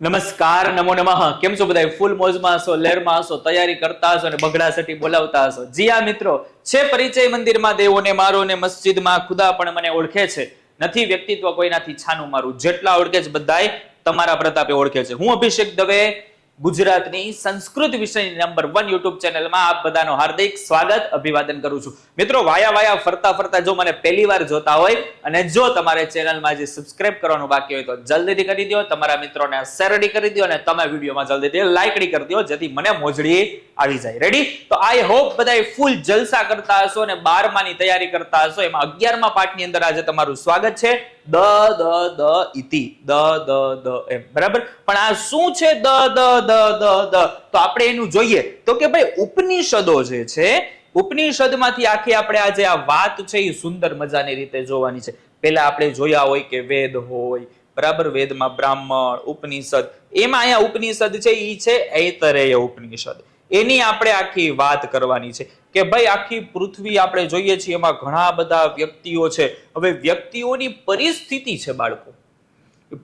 નમસ્કાર, નમો નમઃ. કેમ છો બધા ફૂલ મોજમાં હશો, લહેરમાં હશો, તૈયારી કરતા હશો અને બગડા સટી બોલાવતા હશો. જી આ મિત્રો, છે પરિચય મંદિરમાં દેવોને મારો ને મસ્જિદમાં ખુદા પણ મને ઓળખે છે. નથી વ્યક્તિત્વ કોઈનાથી છાનું મારું. જેટલા ઓળખે છે બધાય, તમારા પ્રતાપે ઓળખે છે. હું અભિષેક દવે ગુજરાતની સંસ્કૃત વિષયની નંબર વન યુટ્યુબ ચેનલમાં આપ બધાનો હાર્દિક સ્વાગત, અભિવાદન કરું છું. મિત્રો, વાયા વાયા ફરતા ફરતા જો મને પહેલી વાર જોતા હોય અને જો તમારે ચેનલમાં જે સબસ્ક્રાઇબ કરવાનું બાકી હોય તો જલ્દીથી કરી દો. તમારા મિત્રોને શેરડી કરી દો અને તમે વિડીયોમાં જલ્દીથી લાઇકડી કરી દો, જેથી મને મોજડી આવી જાય. રેડી તો આઈ હોપ બધા ફૂલ જલસા કરતા હશો અને બારમાની તૈયારી કરતા હશો. એમાં અગિયારમા પાઠની અંદર આજે તમારું સ્વાગત છે. દ દ દ ઇતિ દ દ દ એમ. બરાબર? પણ આ શું છે દ દ દ દ દ? તો આપણે એનું જોઈએ. તો કે ભાઈ ઉપનિષદો જે છે, ઉપનિષદમાંથી આખી આપણે આજે આ વાત છે એ સુંદર મજાની રીતે જોવાની છે. પહેલા આપણે જોયા હોય કે વેદ હોય, બરાબર? વેદમાં બ્રાહ્મણ, ઉપનિષદ. એમાં અહીંયા ઉપનિષદ છે એ છે ઐતરેય ઉપનિષદ. એની આપણે આખી વાત કરવાની છે. કે ભાઈ, આખી પૃથ્વી આપણે જોઈએ છીએ, એમાં ઘણા બધા વ્યક્તિઓ છે. હવે વ્યક્તિઓની પરિસ્થિતિ છે બાળકો.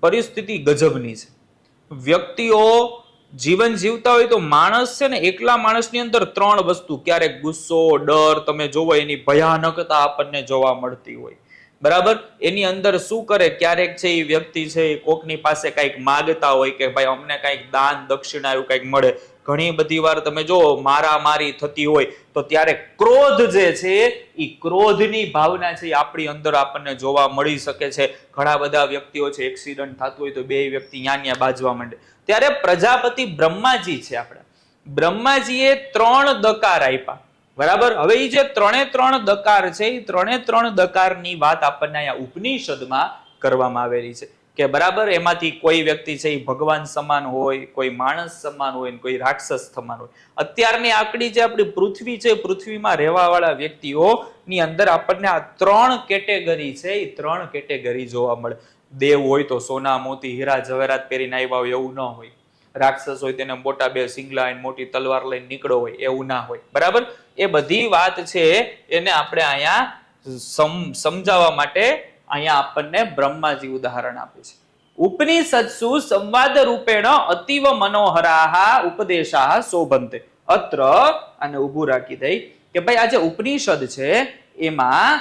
પરિસ્થિતિ ગજબની છે. વ્યક્તિઓ જીવન જીવતા હોય તો માણસ છે ને, એકલા માણસની અંદર ત્રણ વસ્તુ, ક્યારેક ગુસ્સો, ડર, તમે જોવો, એની ભયાનકતા આપણને જોવા મળતી હોય. બરાબર? એની અંદર શું કરે? ક્યારેક છે એ વ્યક્તિ છે એ કોકની પાસે કંઈક માગતા હોય કે ભાઈ અમને કંઈક દાન, દક્ષિણા એવું કંઈક મળે. ઘણી બધી વાર તમે જો મારામારી થતી હોય તો ત્યારે ક્રોધ જે છે એ ક્રોધની ભાવના છે આપણી અંદર આપણને જોવા મળી શકે છે. ઘણા બધા વ્યક્તિઓ છે એક્સિડન્ટ થતું હોય તો બે વ્યક્તિ ન્યા બાજવા માંડે. ત્યારે પ્રજાપતિ બ્રહ્માજી છે આપણે. બ્રહ્માજીએ ત્રણ દકાર આપ્યા. બરાબર? હવે એ જે ત્રણે ત્રણ દકાર છે એ ત્રણે ત્રણ દકારની વાત આપણને અહીંયા ઉપનિષદમાં કરવામાં આવેલી છે. કે બરાબર? એમાંથી કોઈ વ્યક્તિ છે એ ભગવાન સમાન હોય, કોઈ માણસ સમાન હોય કોઈ રાક્ષસ સમાન હોય. અત્યારની આકડી જે આપણી પૃથ્વી છે, પૃથ્વીમાં રહેવાવાળા વ્યક્તિઓની અંદર આપણને આ ત્રણ કેટેગરી છે એ ત્રણ કેટેગરી જોવા મળે. દેવ હોય તો સોના, મોતી, હીરા જવેરાત પહેરીને આવ્યા હોય, એવું ન હોય. રાક્ષસ હોય તેને મોટા બે સિંગલા અને મોટી તલવાર લઈને નીકળો હોય, એવું ના હોય. બરાબર? એ બધી વાત છે એને આપણે અહીંયા સમ- સમજાવવા માટે અહીંયા આપણને બ્રહ્માજી ઉદાહરણ આપે છે. ઉપનિષત્સુ સંવાદ રૂપેણ અતિવ મનોહરાહ ઉપદેશાહ શોભંતે. અત્ર અને ઊભું રાખી દઈ કે ભાઈ આ જે ઉપનિષદ છે એમાં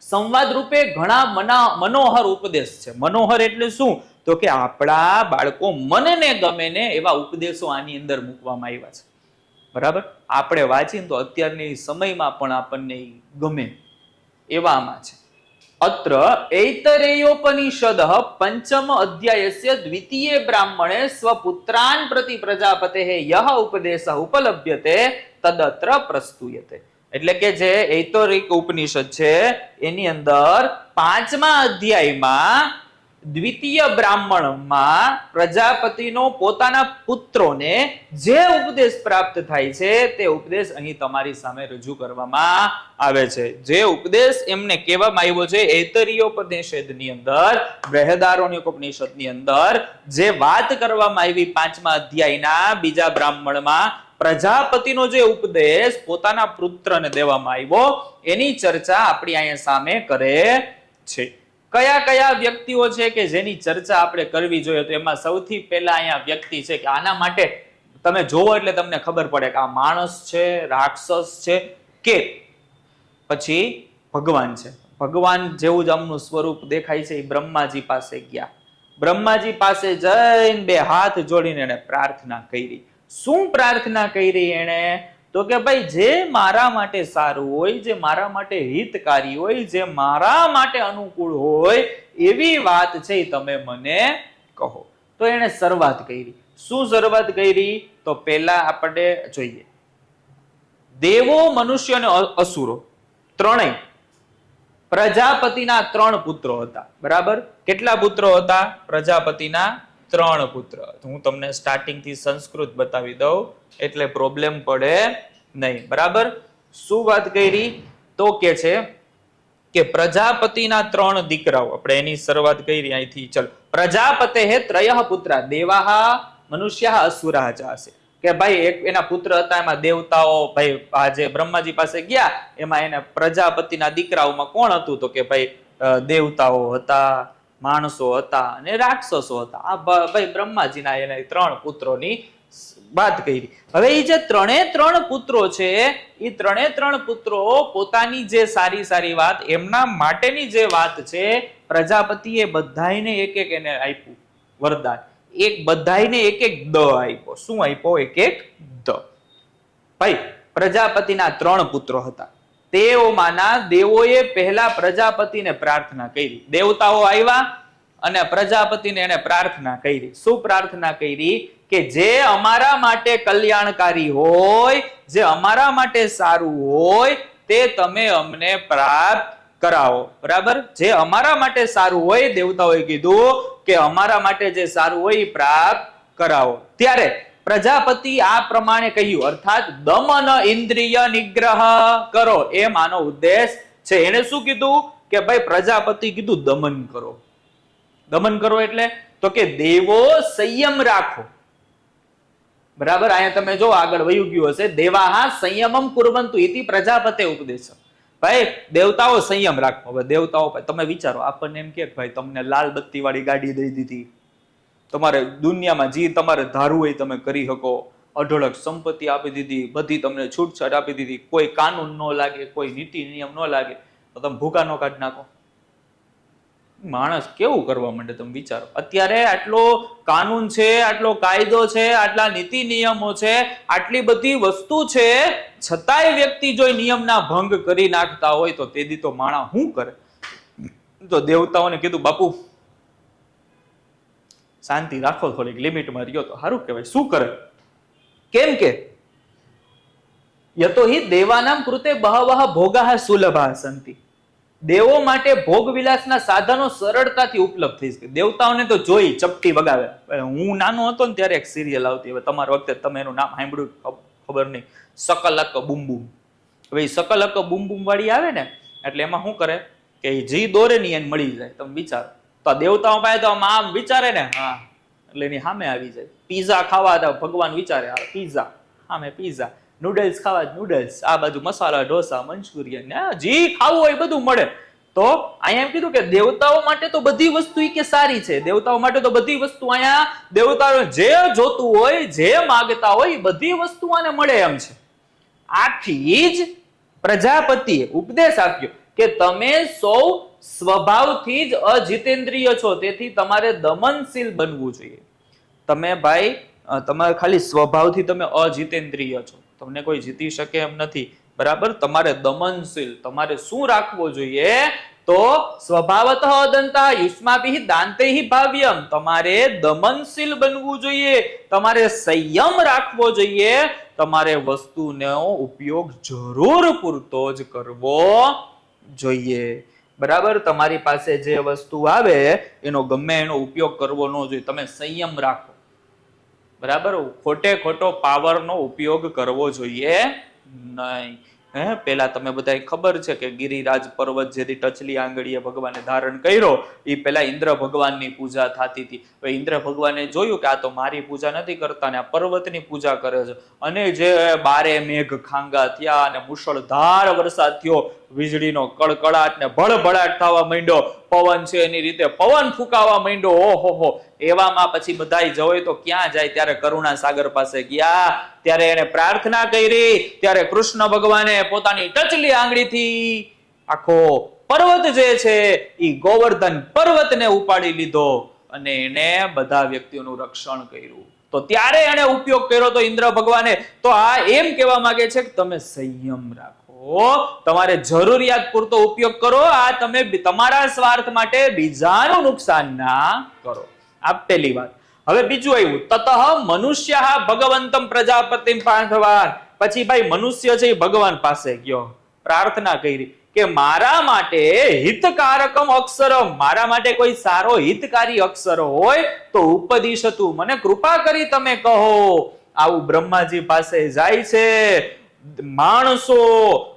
સંવાદ રૂપે ઘણા મના, મનોહર ઉપદેશ છે. મનોહર એટલે શું? તો કે આપણા બાળકો મનને ગમે ને એવા ઉપદેશો આની અંદર મૂકવામાં આવ્યા છે. બરાબર? આપણે વાંચીને તો અત્યારની સમયમાં પણ આપણને ગમે એવામાં છે. અત્ર ઐતરેયોપનિષદ પંચમ અધ્યાયસ્ય દ્વિતીય બ્રાહ્મણે સ્વપુત્રાન પ્રતિ પ્રજાપતે યહ ઉપદેશ ઉપલભ્યતે તદત્ર પ્રસ્તુયતે. એટલે કે જે ઐતરિક ઉપનિષદ છે, એની અંદર પાંચમા અધ્યાયમાં દ્વિતીય બ્રાહ્મણમાં પ્રજાપતિનો પોતાના પુત્રોને જે ઉપદેશ પ્રાપ્ત થાય છે, તે ઉપદેશ અહીં તમારી સામે રજૂ કરવામાં આવે છે. જે ઉપદેશ એમને કહેવામાં આવ્યો છે, ઐતરીયોપનિષદની અંદર બૃહદારોણ્ય ઉપનિષદની અંદર, જે વાત કરવામાં આવી પાંચમા અધ્યાયના બીજા બ્રાહ્મણમાં, પ્રજાપતિનો જે ઉપદેશ પોતાના પુત્રને દેવામાં આવ્યો, એની ચર્ચા આપણી અહીંયા સામે કરે છે. કયા કયા વ્યક્તિઓ છે કે જેની ચર્ચા આપણે કરવી જોઈએ તો એમાં સૌથી પહેલા અહીંયા વ્યક્તિ છે કે આના માટે તમે જોવો એટલે તમને ખબર પડે કે આ માણસ છે, રાક્ષસ છે કે પછી ભગવાન છે. ભગવાન જેવું જ આમનું સ્વરૂપ દેખાય છે એ બ્રહ્માજી પાસે ગયા. બ્રહ્માજી પાસે જઈને બે હાથ જોડીને એને પ્રાર્થના કરી. શું પ્રાર્થના કરી એણે? તો કે ભાઈ, જે મારા માટે સારું હોય, જે મારા માટે હિતકારી હોય, જે મારા માટે અનુકૂળ હોય, એવી વાત છે તમે મને કહો. તો એણે શરૂઆત કરી. શું શરૂઆત કરી? તો પહેલા આપણે જોઈએ. દેવો, મનુષ્ય અને અસુરો. ત્રણેય. પ્રજાપતિના ત્રણ પુત્રો હતા. બરાબર? કેટલા પુત્રો હતા? પ્રજાપતિના ત્રણ પુત્ર. હું તમને સ્ટાર્ટિંગથી સંસ્કૃત બતાવી દઉં, એટલે પ્રોબ્લેમ પડે નહીં. બરાબર? શું વાત કરી? તો કે છે કે પ્રજાપતિના ત્રણ દીકરાઓ, આપણે એની શરૂઆત કરી, અહીંથી ચલો. પ્રજાપતે હે ત્રય પુત્ર, દેવાહા મનુષ્ય અસુરા જાસે કે ભાઈ, એક એના પુત્ર હતા, એમાં દેવતાઓ, ભાઈ આ જે બ્રહ્માજી પાસે ગયા, એમાં એને પ્રજાપતિના દીકરાઓમાં કોણ હતું? તો કે ભાઈ દેવતાઓ હતા માણસો હતા અને રાક્ષસો હતા. આ ભાઈ બ્રહ્માજીના એને ત્રણ પુત્રોની વાત કરી. હવે એ જે ત્રણે ત્રણ પુત્રો છે એ ત્રણે ત્રણ પુત્રો પોતાની જે સારી સારી વાત, એમના માટેની જે વાત છે, પ્રજાપતિએ બધાયને એક એક એને આપ્યું, વરદાન. એક બધાયને એક એક દ આપ્યો. શું આપ્યો? એક એક દ. ભાઈ, પ્રજાપતિના ત્રણ પુત્રો હતા. તેઓમાંના દેવોએ પહેલા પ્રજાપતિને પ્રાર્થના કરી. દેવતાઓ આવ્યા અને પ્રજાપતિને એને પ્રાર્થના કરી. શું પ્રાર્થના કરી? કે જે અમારા માટે કલ્યાણકારી હોય, જે અમારા માટે સારું હોય, તે તમે અમને પ્રાપ્ત કરાવો. બરાબર? જે અમારા માટે સારું હોય, દેવતાઓએ કીધું કે અમારા માટે જે સારું હોય, એ પ્રાપ્ત કરાવો. ત્યારે પ્રજાપતિ આ પ્રમાણે કહ્યું, અર્થાત દમન ઇન્દ્રિય નિગ્રહ કરો. એ આનો ઉદ્દેશ છે. એને શું કીધું? કે ભાઈ, પ્રજાપતિ કીધું, દમન કરો. દમન કરો એટલે તો કે દેવો સંયમ રાખો. બરાબર? અહીંયા તમે જો આગળ વયું ગયું હશે. દેવાહા સંયમમ કુરવંતુ ઇતિ પ્રજાપતે ઉપદેશ. ભાઈ, દેવતાઓ સંયમ રાખો. હવે દેવતાઓ, તમે વિચારો, આપણને એમ કે ભાઈ, તમને લાલ બત્તી વાળી ગાડી દઈ દીધી. તમારે દુનિયામાં જે તમારે ધારવું હોય તમે કરી શકો. અઢળક સંપત્તિ આપી દીધી, બધી તમને છૂટછાટ આપી દીધી. કોઈ કાનૂન ન લાગે, કોઈ નીતિ નિયમ ન લાગે. તો તમે ભૂકા નો કાઢી નાખો. માણસ કેવું કરવા માંડે તમે વિચારો? અત્યારે આટલો કાનૂન છે, આટલો કાયદો છે, આટલા નીતિ નિયમો છે, આટલી બધી વસ્તુ છે, છતાંય વ્યક્તિ જો નિયમના ભંગ કરી નાખતા હોય તો તેથી તો માણા શું કરે? તો દેવતાઓને કીધું, બાપુ શાંતિ રાખો, થોડીક લિમિટમાં રહ્યો તો સારું કહેવાય. શું કરે? કેમ કે? યતો હિ દેવાનામ કૃતે બહવહ ભોગાહ સુલભા સંતિ. દેવો માટે ભોગ વિલાસના સાધનો સરળતાથી ઉપલબ્ધ થઈ શકે. દેવતાઓને તો જોઈ ચપટી વગાવે. હું નાનો હતો ને ત્યારે એક સિરિયલ આવતી. હવે તમારા વખતે તમે એનું નામ સાંભળ્યું ખબર નહીં. સકલક બુમ બુમ. હવે એ સકલક બુમ બુમ વાળી આવે ને, એટલે એમાં શું કરે? કે જી દોરે ની એને મળી જાય. તમે વિચારો. તો આ દેવતાઓ પાસે તો આમ વિચારે ને, હા, એટલે એની સામે આવી જાય. પીઝા ખાવા તો ભગવાન વિચારે આ પીઝા સામે પીઝા નૂડલ્સ ખાવા નૂડલ્સ આ બાજુ મસાલા, ઢોસા, મંચુરિયન જી ખાવું હોય બધું મળે. તો અહીંયા એમ કીધું કે દેવતાઓ માટે તો બધી વસ્તુ કે સારી છે. દેવતાઓ માટે તો બધી વસ્તુ અહીંયા દેવતાઓ જે જોતું હોય, જે માગતા હોય બધી વસ્તુ આને મળે એમ છે. આથી જ પ્રજાપતિએ ઉપદેશ આપ્યો કે તમે સૌ સ્વભાવથી જ અજિતેન્દ્રિય છો, તેથી તમારે દમનશીલ બનવું જોઈએ. તમે ભાઈ તમારે ખાલી સ્વભાવથી તમે અજિતેન્દ્રિય છો. તમને કોઈ જીતી શકે એમ નથી. બરાબર? તમારે દમનશીલ, તમારે શું રાખવું જોઈએ? તો સ્વભાવતઃ અદંતા, યુષ્માભિ દાંતે ભાવ્યમ. તમારે દમનશીલ બનવું જોઈએ. તમારે સંયમ રાખવો જોઈએ. તમારે વસ્તુનો ઉપયોગ જરૂર પૂરતો જ કરવો જોઈએ. બરાબર? તમારી પાસે જે વસ્તુ આવે, એનો ગમે એનો ઉપયોગ કરવો ન જોઈએ. તમે સંયમ રાખો. બરાબર? ખોટે ખોટો પાવરનો ઉપયોગ કરવો જોઈએ નહીં. હે? પેલા તમે બધા ખબર છે કે ગિરિરાજ પર્વત જેથી ટચલી આંગળીએ ભગવાને ધારણ કર્યો એ પેલા ઇન્દ્ર ભગવાનની પૂજા થતી હતી. ઇન્દ્ર ભગવાને જોયું કે આ તો મારી પૂજા નથી કરતા ને આ પર્વતની પૂજા કરે છે. અને જે બારે મેઘ ખાંગા થયા અને મુશળધાર વરસાદ થયો, વીજળીનો કડકડાટ ને ભળભળાટ થવા માંડ્યો. પવન છે એની રીતે પવન ફૂંકાવા માંડ્યો. ઓહો હો, એવામાં પછી બધાય જવાય તો ક્યાં જાય? ત્યારે કરુણા સાગર પાસે ગયા. ત્યારે એને પ્રાર્થના કરી. ત્યારે કૃષ્ણ ભગવાને પોતાની ટચલી આંગળીથી આખો પર્વત જે છે એ ગોવર્ધન પર્વતને ઉપાડી લીધો અને એને બધા વ્યક્તિઓનું રક્ષણ કર્યું. તો ત્યારે એને ઉપયોગ કર્યો તો ઇન્દ્ર ભગવાને. તો આ એમ કહેવા માંગે છે કે તમે સંયમ રાખો. તમારે જરૂરિયાત પૂરતો ઉપયોગ કરો. આ તમે તમારા સ્વાર્થ માટે બીજાનું નુકસાન ના કરો. આ પહેલી વાત. હવે બીજું આવ્યું. તતઃ મનુષ્ય ભગવંતમ પ્રજાપતિમ પાંથવાન પછી ભાઈ મનુષ્ય છે એ ભગવાન પાસે ગયો, પ્રાર્થના કરી કે મારા માટે હિતકારકમ અક્ષરમ મારા માટે કોઈ સારો હિતકારી અક્ષર હોય તો ઉપદિશ તું. મને કૃપા કરી તમે કહો. આવું બ્રહ્માજી પાસે જાય છે, માણસો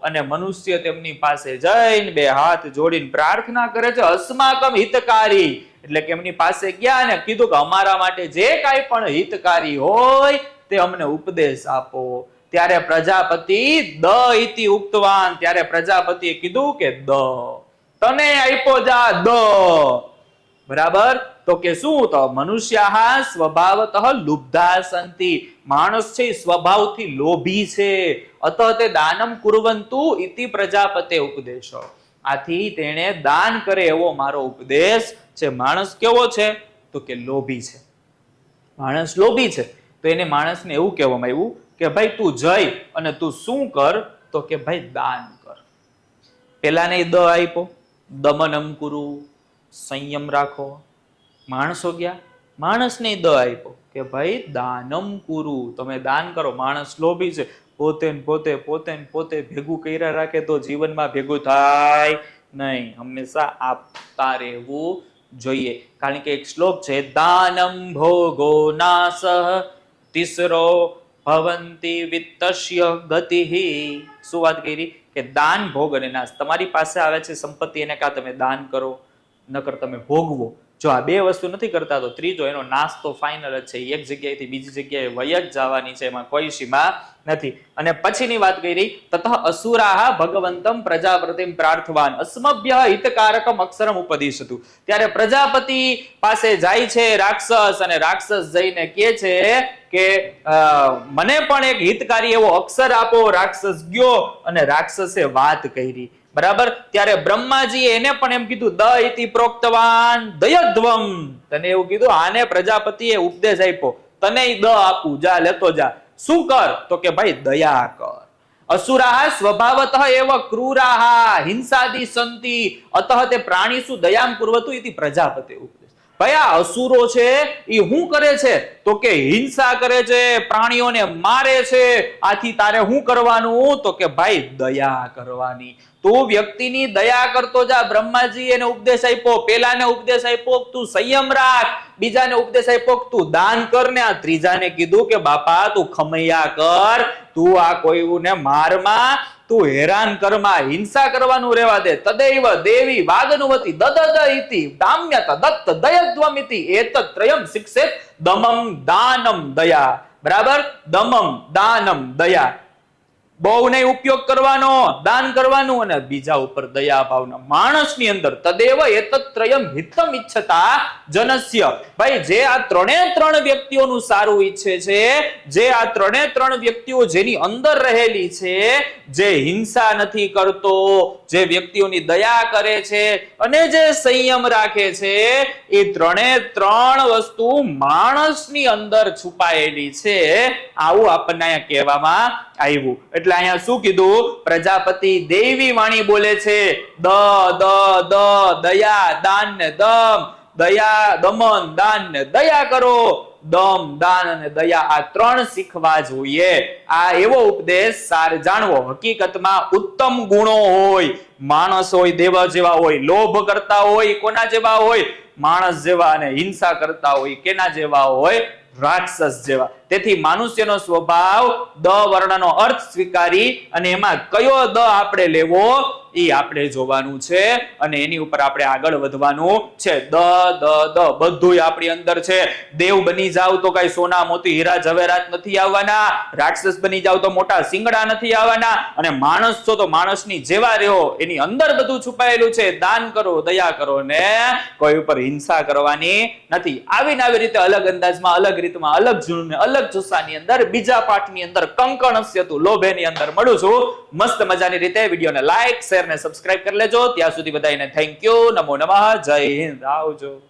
અને મનુષ્ય તેમની પાસે જઈને બે હાથ જોડીને પ્રાર્થના કરે છે, અસ્માકમ હિતકારી. એટલે કે એમની પાસે ગયા ને કીધું કે અમારા માટે જે કાંઈ પણ હિતકારી હોય તે અમને ઉપદેશ આપો. ત્યારે પ્રજાપતિ દ ઇતિ ઉક્તવાન. ત્યારે પ્રજાપતિએ કીધું કે દ. તને આપ્યો જા દ. બરાબર? તો કે શું? તો મનુષ્યાહ સ્વભાવત લુબ્ધા સંતિ માણસ છે સ્વભાવથી લોભી છે. અત તે દાનમ કુરવંતુ ઇતિ પ્રજાપતે ઉપદેશો. આથી તેણે દાન કરે એવો મારો ઉપદેશ છે. માણસ કેવો છે? તો કે લોભી છે. માણસ લોભી છે. તો એને માણસને એવું કહેવામાં આવ્યું કે ભાઈ તું જઈ અને તું શું કર? તો કે ભાઈ દાન કર. પેલાને દ આપ્યો. દમનમ કુરુ સંયમ રાખો. માણસો ગયા. માણસને દ આપ્યો કે ભાઈ દાનમ કુરુ. તમે દાન કરો. માણસ લોભી છે. પોતે પોતે પોતે પોતે ભેગું કર્યા રાખે તો જીવનમાં ભેગું થાય નહીં. હંમેશા આપતા રહેવું જોઈએ. કારણ કે એક શ્લોક છે, દાનમ ભોગો નાશ તિસરો ભવંતી વિત્તસ્ય ગતિ શું વાત કરી કે દાન ભોગ અને નાશ તમારી પાસે આવે છે સંપત્તિ એને કાં તમે દાન કરો નકર તમે ભોગવો જો આ બે વસ્તુ નથી કરતા, તો ત્રીજો એનો નાશ તો ફાઇનલ જ છે. એક જગ્યાએથી બીજી જગ્યાએ વય જ જવાની છે, એમાં કોઈ સીમા નથી. અને પછીની વાત કરી તથા અસુરાહ ભગવંતમ પ્રજાપતિમ પ્રાર્થવાન. અસ્મભ્ય હિતકારકમ અક્ષરમ ઉપદિશતું ત્યારે પ્રજાપતિ પાસે જાય છે રાક્ષસ, અને રાક્ષસ જઈને કહે છે કે મને પણ એક હિતકારી એવો અક્ષર આપો, રાક્ષસ ગયો. અને રાક્ષસે વાત કરી. બરાબર? ત્યારે બ્રહ્માજી એને પણ એમ કીધું દ ઇતિ પ્રોક્તવાન, દયધ્વમ. તને એવું કીધું, આને પ્રજાપતિએ ઉપદેશ આપ્યો. તને દ આપું, જા, લેતો જા. શું કર? તો કે, ભાઈ, દયા કર. અસુરાહ સ્વભાવત એવ ક્રૂરાહ, હિંસાદી સંતિ. અતઃ તે પ્રાણીસુ દયામ પૂર્વતું ઇતિ પ્રજાપતે આ અસુરો છે એ શું કરે છે? તો કે હિંસા કરે છે, પ્રાણીઓને મારે છે, આથી તારે શું કરવાનું? તો કે ભાઈ દયા કરવાની. તું વ્યક્તિની દયા કરતો જા, બ્રહ્માજી એને ઉપદેશ આપ્યો, પેલાને ઉપદેશ આપ્યો તું સંયમ રાખ. બીજાને ઉપદેશ આપ્યો તું દાન કર ને. આ ત્રીજાને કીધું કે બાપા તું ખમૈયા કર. તું આ કોઈને મારમાં તું હેરાન કર્મા, હિંસા કરવાનું રહેવા દે. તદૈવ દેવી વાગનુવતી દદદ ઇતિ દામ્યત દત્ત દયદ્વમ ઇતિ એત ત્રયમ શિક્ષેત, દમમ, દાનમ, દયા. બરાબર? દમમ, દાનમ, દયા. બહુ નહીં ઉપયોગ કરવાનો, દાન કરવાનું અને બીજા ઉપર દયા ભાવના માણસની અંદર તદેવ એતત્રયમ હિતમ ઈચ્છતા જનસ્ય. ભાઈ, જે આ ત્રણે ત્રણ વ્યક્તિઓનું સારું ઈચ્છે છે, જે આ ત્રણે ત્રણ વ્યક્તિઓ જેની અંદર રહેલી છે, જે હિંસા નથી કરતો, જે વ્યક્તિઓની દયા કરે છે અને જે સંયમ રાખે છે, એ ત્રણે ત્રણ વસ્તુ માણસની અંદર છુપાયેલી છે. આવું આપણને કહેવામાં આવ્યું. એટલે અહીંયા શું કીધું? પ્રજાપતિ દેવી વાણી બોલે છે, દ દ દ, દયા, દાન ને દમ, દયા, દમન, દાન ને દયા કરો. દમ, દાન અને દયા આ ત્રણ શીખવા જોઈએ. આ એવો ઉપદેશ સાર જાણવો. હકીકતમાં ઉત્તમ ગુણો હોય, માણસ હોય, દેવા જેવા હોય, લોભ કરતા હોય, કોના જેવા હોય? માણસ જેવા અને હિંસા કરતા હોય, કેના જેવા હોય? રાક્ષસ જેવા. તેથી માનુષ્યનો સ્વભાવ દ વર્ણનો અર્થ સ્વીકારી અને એમાં કયો દ આપણે લેવો એ આપણે જોવાનું છે અને એની ઉપર આપણે આગળ વધવાનું છે. દ દ દ બધુંય આપણી અંદર છે. દેવ બની જાવ તો કઈ સોના, મોતી, હીરા જવેરાત નથી આવવાના. રાક્ષસ બની જાવ તો મોટા સિંગડા નથી આવવાના. અને માણસ છો તો માણસની જેવા રહ્યો, એની અંદર બધું છુપાયેલું છે. દાન કરો, દયા કરો ને કોઈ ઉપર હિંસા કરવાની નથી. આવીને આવી રીતે અલગ અંદાજમાં, અલગ રીતમાં, અલગ જૂન અલગ જુસ્સાની અંદર, બીજા પાઠની અંદર કંકણસ્ય લોભે લોભેની અંદર મળું છું. મસ્ત મજાની રીતે વિડીયોને લાઈક શેર ને સબસ્ક્રાઇબ કરી લેજો. ત્યાં સુધી બધાને થેન્ક યુ નમો નમઃ. જય હિન્દ. આવજો.